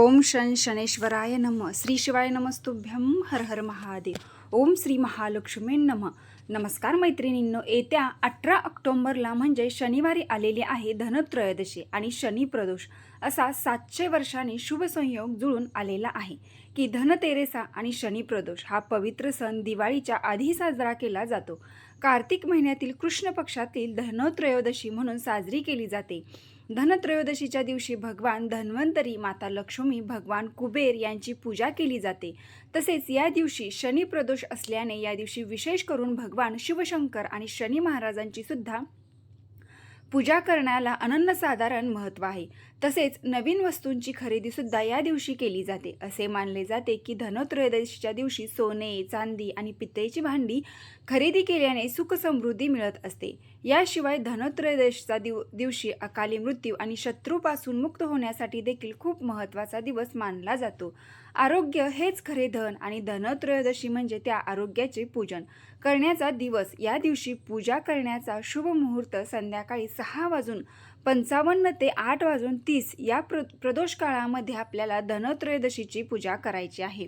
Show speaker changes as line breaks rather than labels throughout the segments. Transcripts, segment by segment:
ओम शन शनेश्वराय नम। श्री शिवाय नमस्तुभ्यं। हर हर महादेव। ओम श्री महालक्ष्मी नम। नमस्कार मैत्रिणींनो येत्या अठरा ऑक्टोंबरला म्हणजे शनिवारी आलेली आहे धनत्रयोदशी आणि शनी प्रदोष असा सातशे वर्षांनी शुभसंयोग जुळून आलेला आहे की धनतेरेसा आणि शनी प्रदोष हा पवित्र सण दिवाळीच्या आधी साजरा केला जातो. कार्तिक महिन्यातील कृष्ण पक्षातील धनत्रयोदशी म्हणून साजरी केली जाते. धनत्रयोदशीच्या दिवशी भगवान धन्वंतरी माता लक्ष्मी भगवान कुबेर यांची पूजा केली जाते. तसेच या दिवशी शनी प्रदोष असल्याने या दिवशी विशेष करून भगवान शिवशंकर आणि शनी महाराजांची सुद्धा पूजा करण्याला अनन्यसाधारण महत्त्व आहे. तसेच नवीन वस्तूंची खरेदीसुद्धा या दिवशी केली जाते. असे मानले जाते की धनत्रयोदशीच्या दिवशी सोने चांदी आणि पितळेची भांडी खरेदी केल्याने सुख समृद्धी मिळत असते. याशिवाय धनत्रयोदशीचा दिव दिवशी अकाली मृत्यू आणि शत्रूपासून मुक्त होण्यासाठी देखील खूप महत्त्वाचा दिवस मानला जातो. आरोग्य हेच खरे धन आणि धनत्रयोदशी म्हणजे त्या आरोग्याचे पूजन. करण्याचा दिवस. या दिवशी पूजा करण्याचा शुभ मुहूर्त संध्याकाळी सहा वाजून पंचावन्न ते आठ वाजून तीस या प्र प्रदोष काळामध्ये आपल्याला धनत्रयोदशीची पूजा करायची आहे.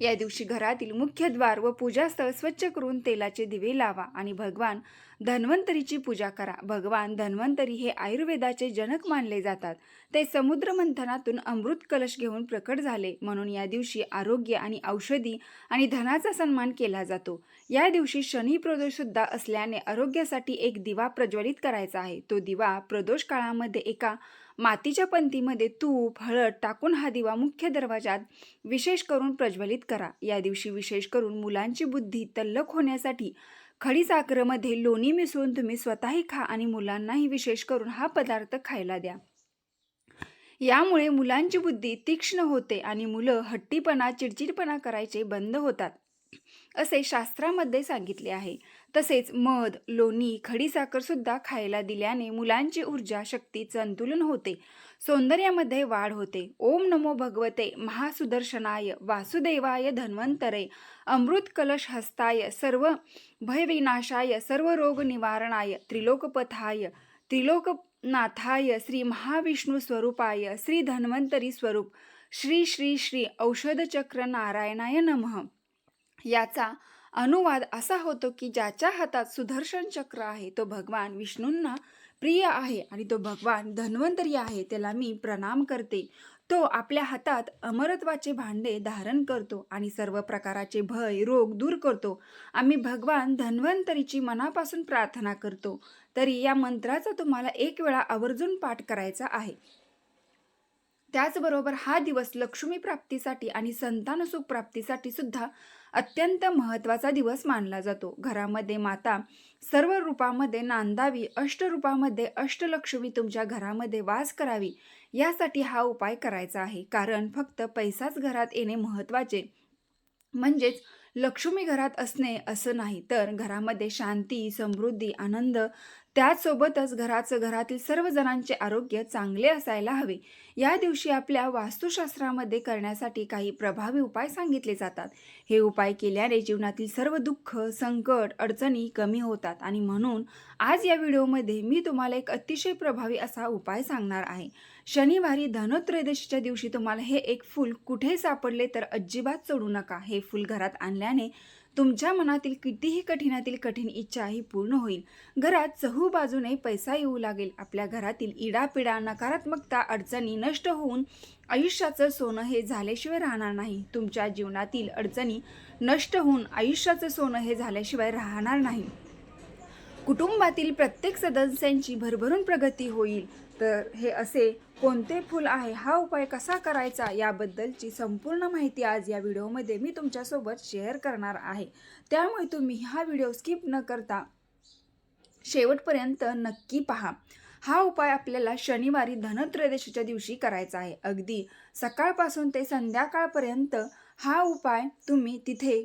या दिवशी घरातील मुख्य द्वार व पूजास्थळ स्वच्छ करून तेलाचे दिवे लावा आणि भगवान धन्वंतरीची पूजा करा. भगवान धन्वंतरी हे आयुर्वेदाचे जनक मानले जातात. ते समुद्र मंथनातून अमृत कलश घेऊन प्रकट झाले. म्हणून या दिवशी आरोग्य आणि औषधी आणि धनाचा सन्मान केला जातो. या दिवशी शनी प्रदोष सुद्धा असल्याने आरोग्यासाठी एक दिवा प्रज्वलित करायचा आहे. तो दिवा प्रदोष काळामध्ये एका मातीच्या पंतीमध्ये तूप हळद टाकून हा दिवा मुख्य दरवाजात विशेष करून प्रज्वलित करा. या दिवशी विशेष करून मुलांची बुद्धी तल्लख होण्यासाठी खडीसाखरेमध्ये लोणी मिसळून तुम्ही स्वतःही खा आणि मुलांनाही विशेष करून हा पदार्थ खायला द्या. यामुळे मुलांची बुद्धी तीक्ष्ण होते आणि मुलं हट्टीपणा चिडचिडपणा करायचे बंद होतात. असे शास्त्रामध्ये सांगितले आहे. तसेच मध लोणी खडीसाखर सुद्धा खायला दिल्याने मुलांची ऊर्जा शक्ती संतुलन होते. सौंदर्यामध्ये वाढ होते. ओम नमो भगवते. महासुदर्शनाय. वासुदेवाय धन्वंतरे. अमृत कलश हस्ताय. सर्व भयविनाशाय. सर्व रोग निवारणाय. त्रिलोकपथाय. त्रिलोकनाथाय. श्री महाविष्णू स्वरूपाय. श्री धन्वंतरी स्वरूप. श्री श्री श्री औषधचक्र नारायणाय नमः. याचा अनुवाद असा होतो की ज्याच्या हातात सुदर्शन चक्र आहे तो भगवान विष्णूंना प्रिय आहे आणि तो भगवान धन्वंतरी आहे त्याला मी प्रणाम करते. तो आपल्या हातात अमरत्वाचे भांडे धारण करतो आणि सर्व प्रकाराचे भय रोग दूर करतो. आम्ही भगवान धन्वंतरीची मनापासून प्रार्थना करतो. तरी या मंत्राचा तुम्हाला एक वेळा आवर्जून पाठ करायचा आहे. त्याचबरोबर हा दिवस लक्ष्मी प्राप्तीसाठी आणि संतानसुख प्राप्तीसाठी सुद्धा अत्यंत महत्त्वाचा दिवस मानला जातो. घरामध्ये माता सर्व रूपामध्ये नांदावी अष्टरूपामध्ये अष्टलक्ष्मी तुमच्या घरामध्ये वास करावी यासाठी हा उपाय करायचा आहे. कारण फक्त पैसाच घरात येणे महत्त्वाचे. म्हणजेच लक्ष्मी घरात असणे असं नाही. तर घरामध्ये शांती समृद्धी आनंद त्याचसोबतच घराचं घरातील सर्व जणांचे आरोग्य चांगले असायला हवे. या दिवशी आपल्या वास्तुशास्त्रामध्ये करण्यासाठी काही प्रभावी उपाय सांगितले जातात. हे उपाय केल्याने जीवनातील सर्व दुःख संकट अडचणी कमी होतात आणि म्हणून आज या व्हिडिओमध्ये मी तुम्हाला एक अतिशय प्रभावी असा उपाय सांगणार आहे. शनिवारी धनोत्रयोदशीच्या दिवशी तुम्हाला हे एक फूल कुठे सापडले तर अजिबात सोडू नका. हे फूल घरात आणल्याने तुमच्या मनातील कितीही कठीणातील कठीण इच्छा ही पूर्ण होईल. घरात चहू बाजूने पैसा येऊ लागेल. आपल्या घरातील इडापिडा नकारात्मकता अडचणी नष्ट होऊन आयुष्याचं सोनं हे झाल्याशिवाय राहणार नाही. तुमच्या जीवनातील अडचणी नष्ट होऊन आयुष्याचं सोनं हे झाल्याशिवाय राहणार नाही. कुटुंबातील प्रत्येक सदस्यांची भरभरून प्रगती होईल. तर हे असे कोणते फूल आहे हा उपाय कसा करायचा याबद्दलची संपूर्ण माहिती आज या व्हिडिओमध्ये मी तुमच्यासोबत शेअर करणार आहे. त्यामुळे तुम्ही हा व्हिडिओ स्किप न करता शेवटपर्यंत नक्की पहा. हा उपाय आपल्याला शनिवारी धनत्रयोदशीच्या दिवशी करायचा आहे. अगदी सकाळपासून ते संध्याकाळपर्यंत हा उपाय तुम्ही तिथे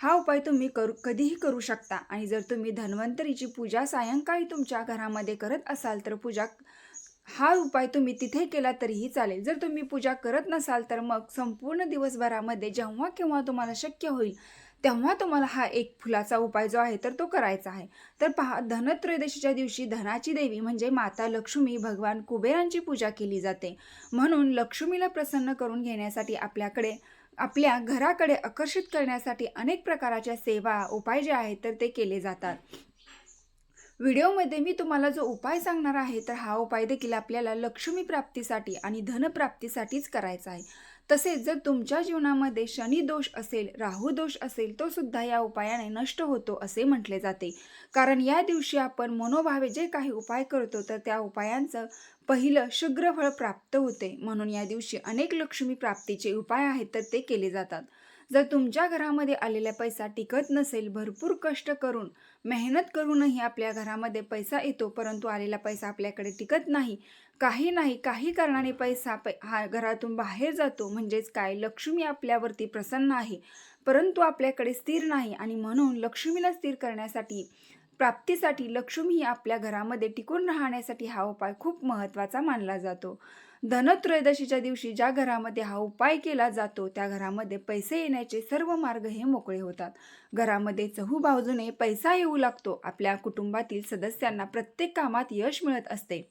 हा उपाय तुम्ही करू कधीही करू शकता. आणि जर तुम्ही धन्वंतरीची पूजा सायंकाळी तुमच्या घरामध्ये करत असाल तर पूजा हा उपाय तुम्ही तिथे केला तरीही चालेल. जर तुम्ही पूजा करत नसाल तर मग संपूर्ण दिवसभरामध्ये जेव्हा केव्हा तुम्हाला शक्य होईल तेव्हा तुम्हाला हा एक फुलाचा उपाय जो आहे तर तो करायचा आहे. तर पहा धनत्रयोदशीच्या दिवशी धनाची देवी म्हणजे माता लक्ष्मी भगवान कुबेरांची पूजा केली जाते. म्हणून लक्ष्मीला प्रसन्न करून घेण्यासाठी आपल्याकडे आपल्या घराकडे आकर्षित करण्यासाठी अनेक प्रकारच्या सेवा उपाय जे आहेत तर ते केले जातात. व्हिडिओमध्ये मी तुम्हाला जो उपाय सांगणार आहे तर हा उपाय देखील आपल्याला लक्ष्मी प्राप्तीसाठी आणि धनप्राप्तीसाठीच करायचा आहे. तसेच जर तुमच्या जीवनामध्ये शनी दोष असेल राहू दोष असेल तो सुद्धा या उपायाने नष्ट होतो असे म्हटले जाते. कारण या दिवशी आपण मनोभावे जे काही उपाय करतो तर त्या उपायांचं पहिलं शुग्र फळ प्राप्त होते. म्हणून या दिवशी अनेक लक्ष्मी प्राप्तीचे उपाय आहेत तर ते केले जातात. जर तुमच्या घरामध्ये आलेला पैसा टिकत नसेल भरपूर कष्ट करून मेहनत करूनही आपल्या घरामध्ये पैसा येतो परंतु आलेला पैसा आपल्याकडे टिकत नाही. काही नाही काही कारणाने पैसा पै हा घरातून बाहेर जातो. म्हणजेच काय? लक्ष्मी आपल्यावरती प्रसन्न आहे परंतु आपल्याकडे स्थिर नाही आणि म्हणून लक्ष्मीला स्थिर करण्यासाठी प्राप्तीसाठी लक्ष्मी ही आपल्या घरामध्ये टिकून राहण्यासाठी हा उपाय खूप महत्त्वाचा मानला जातो. धनत्रयोदशीच्या दिवशी ज्या घरामध्ये हा उपाय केला जातो त्या घरामध्ये पैसे येण्याचे सर्व मार्ग हे मोकळे होतात. घरामध्ये चहू बाजूने पैसा येऊ लागतो. आपल्या कुटुंबातील सदस्यांना प्रत्येक कामात यश मिळत असते.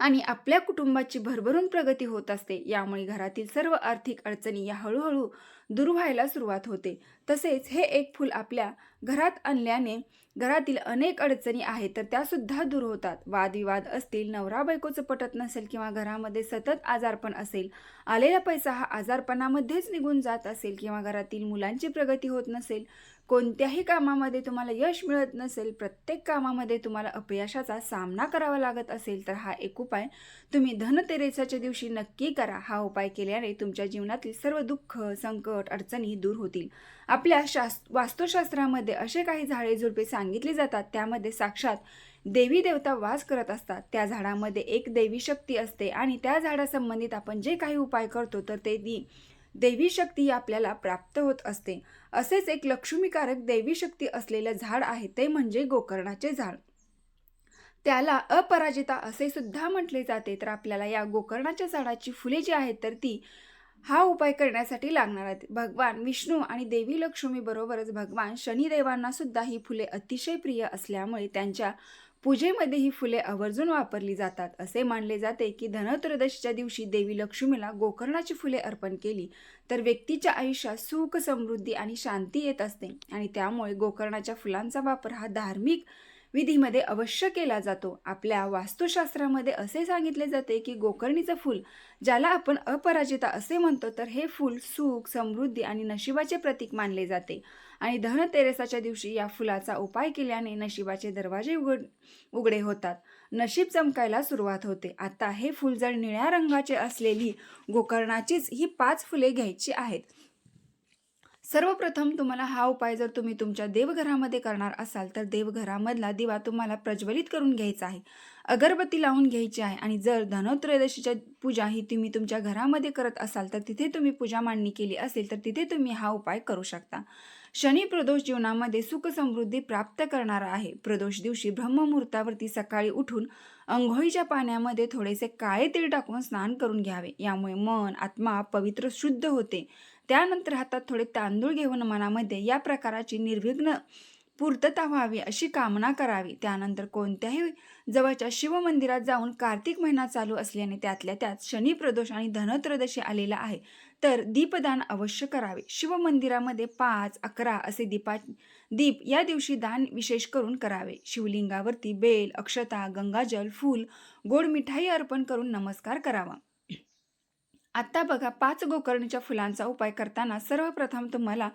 आणि आपल्या कुटुंबाची भरभरून प्रगती होत असते. यामुळे घरातील सर्व आर्थिक अडचणी या हळूहळू दूर व्हायला सुरुवात होते. तसेच हे एक फूल आपल्या घरात आणल्याने घरातील अनेक अडचणी आहेत तर त्यासुद्धा दूर होतात. वादविवाद असतील नवरा बायकोचं पटत नसेल किंवा घरामध्ये सतत आजारपण असेल आलेला पैसा हा आजारपणामध्येच निघून जात असेल किंवा घरातील मुलांची प्रगती होत नसेल कोणत्याही कामामध्ये तुम्हाला यश मिळत नसेल प्रत्येक कामामध्ये तुम्हाला अपयशाचा सामना करावा लागत असेल तर हा एक उपाय तुम्ही धनतेरेसाच्या दिवशी नक्की करा. हा उपाय केल्याने तुमच्या जीवनातील सर्व दुःख संकट अडचणी दूर होतील. आपल्या शास् वास्तुशास्त्रामध्ये असे काही झाडे झुडपे सांगितली जातात त्यामध्ये साक्षात देवी देवता वास करत असतात. त्या झाडामध्ये एक देवी शक्ती असते आणि त्या झाडासंबंधित आपण जे काही उपाय करतो तर ते दी देवी शक्ती आपल्याला प्राप्त होत असते. असेच एक लक्ष्मीकारक देवी शक्ती असलेलं झाड आहे ते म्हणजे गोकर्णाचे झाड. त्याला अपराजिता असे सुद्धा म्हटले जाते. तर आपल्याला या गोकर्णाच्या झाडाची फुले जी आहेत तर ती हा उपाय करण्यासाठी लागणार आहेत. भगवान विष्णू आणि देवी लक्ष्मी बरोबरच भगवान शनिदेवांना सुद्धा ही फुले अतिशय प्रिय असल्यामुळे त्यांच्या पूजेमध्ये ही फुले आवर्जून वापरली जातात असे मानले जाते की धनत्रयोदशीच्या दिवशी देवी लक्ष्मीला गोकर्णाची फुले अर्पण केली तर व्यक्तीच्या आयुष्यात सुख समृद्धी आणि शांती येत असते आणि त्यामुळे गोकर्णाच्या फुलांचा वापर हा धार्मिक विधीमध्ये अवश्य केला जातो. आपल्या वास्तुशास्त्रामध्ये असे सांगितले जाते की गोकर्णीचं फूल ज्याला आपण अपराजिता असे म्हणतो तर हे फूल सुख समृद्धी आणि नशिबाचे प्रतीक मानले जाते. आणि धनतेरसाच्या दिवशी या फुलाचा उपाय केल्याने नशिबाचे दरवाजे उघड उघडे होतात. नशीब चमकायला सुरुवात होते. आता हे फुल जर निळ्या रंगाचे असलेली गोकर्णाचीच ही पाच फुले घ्यायची आहेत. सर्वप्रथम तुम्हाला हा उपाय जर तुम्ही तुमच्या देवघरामध्ये करणार असाल तर देवघरामधला दिवा तुम्हाला प्रज्वलित करून घ्यायचा आहे. अगरबत्ती लावून घ्यायची आहे. आणि जर धनोत्रयोदशीच्या पूजा ही तुम्ही तुमच्या घरामध्ये करत असाल तर तिथे तुम्ही पूजा मांडणी केली असेल तर तिथे तुम्ही हा उपाय करू शकता. शनी प्रदोष जीवनामध्ये सुख समृद्धी प्राप्त करणारा आहे. प्रदोष दिवशी ब्रह्ममुहूर्तावरती सकाळी उठून अंघोळीच्या पाण्यामध्ये थोडेसे काळे तेल टाकून स्नान करून घ्यावे. यामुळे मन आत्मा पवित्र शुद्ध होते. त्यानंतर हातात थोडे तांदूळ घेऊन मनामध्ये या प्रकाराची निर्विघ्न पूर्तता व्हावी अशी कामना करावी. त्यानंतर कोणत्याही जवळच्या शिवमंदिरात जाऊन कार्तिक महिना चालू असल्याने त्यातल्या त्यात शनी प्रदोष आणि धनत्रदशी आलेला आहे. तर दीपदान अवश्य करावे. शिवमंदिरामध्ये पाच अकरा असे दीपा दीप या दिवशी दान विशेष करून करावे. शिवलिंगावरती बेल अक्षता गंगाजल फूल गोड मिठाई अर्पण करून नमस्कार करावा. आत्ता बघा पाच गोकर्णीच्या फुलांचा उपाय करताना सर्वप्रथम तुम्हाला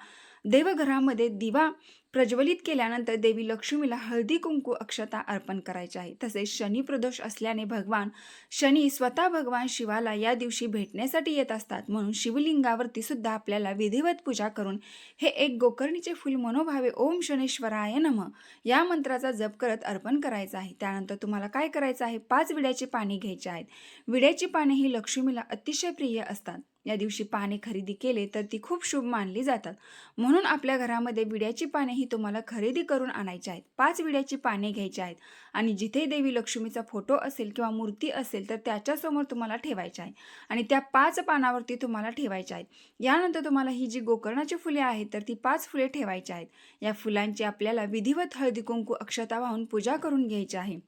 देवघरामध्ये दिवा प्रज्वलित केल्यानंतर देवी लक्ष्मीला हळदी कुंकू अक्षता अर्पण करायचे आहे. तसेच शनी प्रदोष असल्याने भगवान शनी स्वतः भगवान शिवाला या दिवशी भेटण्यासाठी येत असतात. म्हणून शिवलिंगावरती सुद्धा आपल्याला विधिवत पूजा करून हे एक गोकर्णीचे फुल मनोभावे ओम शनेश्वराय नम या मंत्राचा जप करत अर्पण करायचं आहे. त्यानंतर तुम्हाला काय करायचं आहे? पाच विड्याची पाने घ्यायची आहेत. विड्याची पाने ही लक्ष्मीला अतिशय प्रिय असतात. या दिवशी पाने खरेदी केले तर ती खूप शुभ मानली जातात. म्हणून आपल्या घरामध्ये विड्याची पाने ही तुम्हाला खरेदी करून आणायची आहेत. पाच विड्याची पाने घ्यायची आहेत. आणि जिथे देवी लक्ष्मीचा फोटो असेल किंवा मूर्ती असेल तर त्याच्यासमोर तुम्हाला ठेवायच्या आहे. आणि त्या पाच पानावरती तुम्हाला ठेवायच्या आहेत. यानंतर तुम्हाला ही जी गोकर्णाची फुले आहेत तर ती पाच फुले ठेवायची आहेत. या फुलांची आपल्याला विधिवत हळदी कुंकू अक्षता वाहून पूजा करून घ्यायची आहे.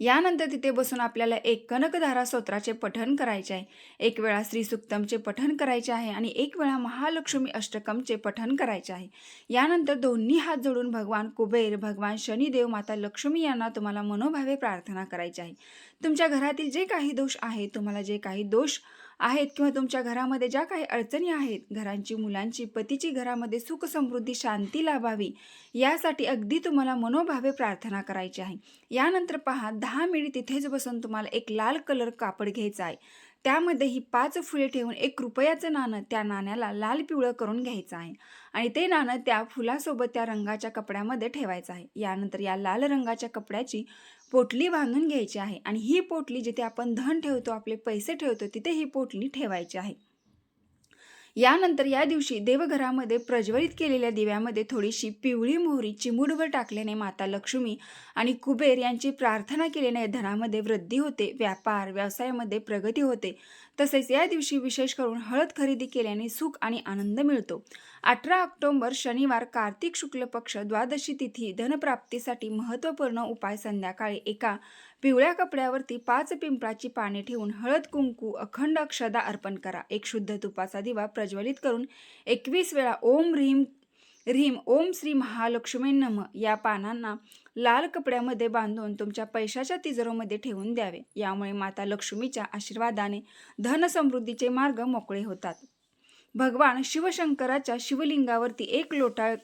यानंतर तिथे बसून आपल्याला एक कनकधारा स्तोत्राचे पठण करायचे आहे. एक वेळा श्रीसुक्तमचे पठण करायचे आहे आणि एक वेळा महालक्ष्मी अष्टकमचे पठण करायचे आहे. यानंतर दोन्ही हात जोडून भगवान कुबेर भगवान शनिदेव माता लक्ष्मी यांना तुम्हाला मनोभावे प्रार्थना करायची आहे. तुमच्या घरातील जे काही दोष आहे तुम्हाला जे काही दोष आहेत किंवा तुमच्या घरामध्ये ज्या काही अडचणी आहेत घरांची मुलांची पतीची घरामध्ये सुख समृद्धी शांती लाभावी यासाठी अगदी तुम्हाला मनोभावे प्रार्थना करायची आहे. यानंतर पहा दहा मिनिट तिथेच बसून तुम्हाला एक लाल कलर कापड घ्यायचा आहे. त्यामध्ये ही पाच फुले ठेवून एक रुपयाचं नाणं त्या नाण्याला लाल पिवळं करून घ्यायचं आहे. आणि ते नाणं त्या फुलासोबत त्या रंगाच्या कपड्यामध्ये ठेवायचं आहे. यानंतर या लाल रंगाच्या कपड्याची पोटली बांधून घ्यायची आहे. आणि ही पोटली जिथे आपण धन ठेवतो आपले पैसे ठेवतो तिथे ही पोटली ठेवायची आहे. यानंतर या दिवशी देवघरामध्ये प्रज्वलित केलेल्या दिव्यामध्ये थोडीशी पिवळी मोहरी चिमुडवर टाकल्याने माता लक्ष्मी आणि कुबेर यांची प्रार्थना केल्याने धनामध्ये वृद्धी होते व्यापार व्यवसायामध्ये प्रगती होते तसेच या दिवशी विशेष करून हळद खरेदी केल्याने सुख आणि आनंद मिळतो. अठरा ऑक्टोंबर शनिवार कार्तिक शुक्ल पक्ष द्वादशी तिथी धनप्राप्तीसाठी महत्त्वपूर्ण उपाय संध्याकाळी एका पिवळ्या कपड्यावरती पाच पिंपळाची पाने ठेवून हळद कुंकू अखंड अक्षदा अर्पण करा. एक शुद्ध तुपाचा दिवा प्रज्वलित करून एकवीस वेळा ओम ह्रीम रीम ओम श्री महालक्ष्मी नम या पानांना लाल कपड्यामध्ये बांधून तुमच्या पैशाच्या तिजोरीमध्ये ठेवून द्यावे. यामुळे माता लक्ष्मीच्या आशीर्वादाने धनसमृद्धीचे मार्ग मोकळे होतात. भगवान शिवशंकराच्या शिवलिंगावरती एक लोटा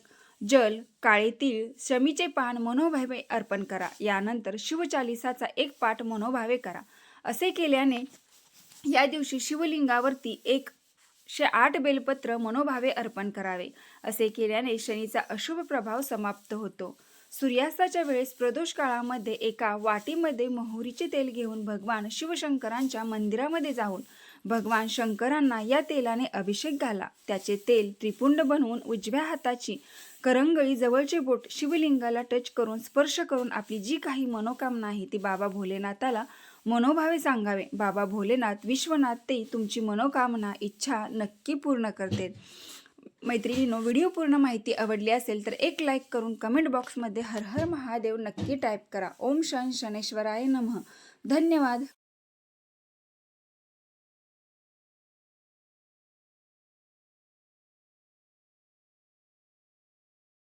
जल काळे तीळ शमीचे पान मनोभावे अर्पण करा. यानंतर शिवचालिसाचा एक पाठ मनोभावे करा. असे केल्याने या दिवशी शिवलिंगावरती एक शे आठ बेलपत्र मनोभावे अर्पण करावे असे केल्याने शनीचा अशुभ प्रभाव समाप्त होतो. सूर्यास्ताच्या वेळेस प्रदोष काळामध्ये एका वाटीमध्ये मोहरीचे तेल घेऊन भगवान शिवशंकरांच्या मंदिरामध्ये जाऊन भगवान शंकरांना या तेलाने अभिषेक घाला. त्याचे तेल त्रिपुंड बनवून उजव्या हाताची करंगळी जवळचे बोट शिवलिंगाला टच करून स्पर्श करून आपली जी काही मनोकामना आहे ती बाबा भोलेनाथाला मनोभावे सांगावे. बाबा भोलेनाथ विश्वनाथ ते तुमची मनोकामना इच्छा नक्की पूर्ण करते मैत्रिणीनो व्हिडिओ पूर्ण माहिती आवडली असेल तर एक लाईक करून कमेंट बॉक्समध्ये हर हर महादेव नक्की टाईप करा. ओम शन शनेश्वराय नमः. धन्यवाद.